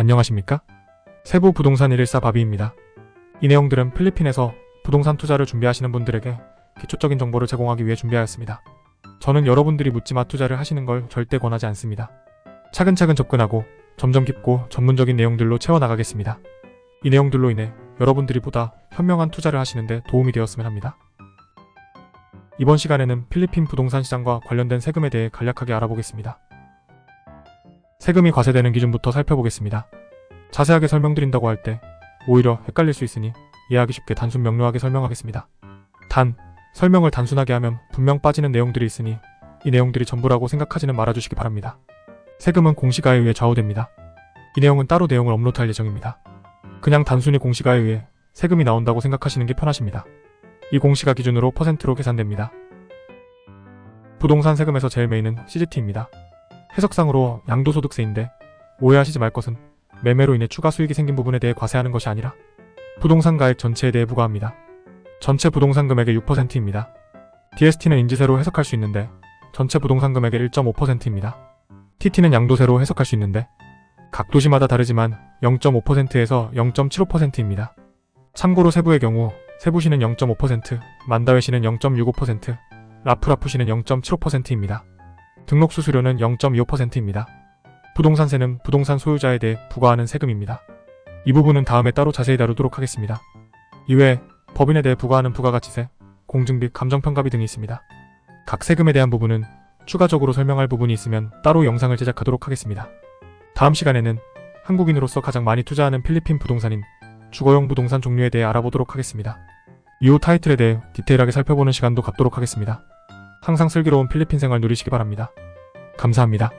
안녕하십니까? 세부 부동산 114 바비입니다. 이 내용들은 필리핀에서 부동산 투자를 준비하시는 분들에게 기초적인 정보를 제공하기 위해 준비하였습니다. 저는 여러분들이 묻지마 투자를 하시는 걸 절대 권하지 않습니다. 차근차근 접근하고 점점 깊고 전문적인 내용들로 채워나가겠습니다. 이 내용들로 인해 여러분들이 보다 현명한 투자를 하시는데 도움이 되었으면 합니다. 이번 시간에는 필리핀 부동산 시장과 관련된 세금에 대해 간략하게 알아보겠습니다. 세금이 과세되는 기준부터 살펴보겠습니다. 자세하게 설명드린다고 할 때 오히려 헷갈릴 수 있으니 이해하기 쉽게 단순 명료하게 설명하겠습니다. 단, 설명을 단순하게 하면 분명 빠지는 내용들이 있으니 이 내용들이 전부라고 생각하지는 말아주시기 바랍니다. 세금은 공시가에 의해 좌우됩니다. 이 내용은 따로 내용을 업로드할 예정입니다. 그냥 단순히 공시가에 의해 세금이 나온다고 생각하시는 게 편하십니다. 이 공시가 기준으로 퍼센트로 계산됩니다. 부동산 세금에서 제일 메인은 CGT입니다. 해석상으로 양도소득세인데 오해하시지 말 것은 매매로 인해 추가 수익이 생긴 부분에 대해 과세하는 것이 아니라 부동산 가액 전체에 대해 부과합니다. 전체 부동산 금액의 6%입니다. DST는 인지세로 해석할 수 있는데 전체 부동산 금액의 1.5%입니다. TT는 양도세로 해석할 수 있는데 각 도시마다 다르지만 0.5%에서 0.75%입니다. 참고로 세부의 경우 세부시는 0.5%, 만다회시는 0.65%, 라프라프시는 0.75%입니다. 등록 수수료는 0.25%입니다. 부동산세는 부동산 소유자에 대해 부과하는 세금입니다. 이 부분은 다음에 따로 자세히 다루도록 하겠습니다. 이외에 법인에 대해 부과하는 부가가치세, 공증비, 감정평가비 등이 있습니다. 각 세금에 대한 부분은 추가적으로 설명할 부분이 있으면 따로 영상을 제작하도록 하겠습니다. 다음 시간에는 한국인으로서 가장 많이 투자하는 필리핀 부동산인 주거용 부동산 종류에 대해 알아보도록 하겠습니다. 이후 타이틀에 대해 디테일하게 살펴보는 시간도 갖도록 하겠습니다. 항상 슬기로운 필리핀 생활 누리시기 바랍니다. 감사합니다.